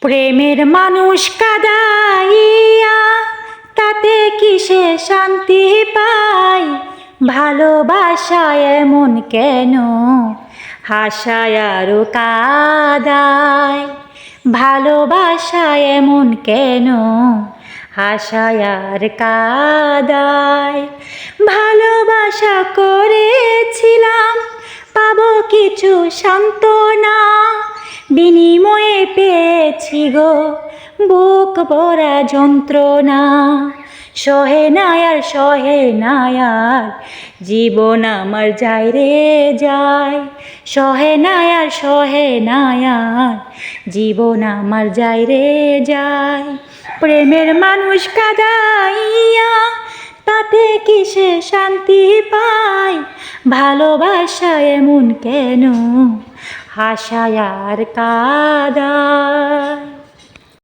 প্রেমের মানুষ কাদাইয়া, তাতে কিসে শান্তি পাই? ভালোবাসায় এমন কেন? হাসায় আরও কাদায়। ভালোবাসায় এমন কেন? হাসায় আর কাদায়। ভালোবাসা করেছিলাম, পাবো কিছু সান্ত্বনা। বিনিময়ে পেয়েছি গো, বুক ভরা যন্ত্রণা। সহে নাই আর সহে নাই আর জীবন আমার যায় রে যায়। সহে নাই আর সহে নায়ার, জীবন আমার যায় রে যায়। প্রেমের মানুষ কাদাইয়া, তাতে কিসে শান্তি পায়? ভালোবাসা এমন কেন? হাসায় আর কাদা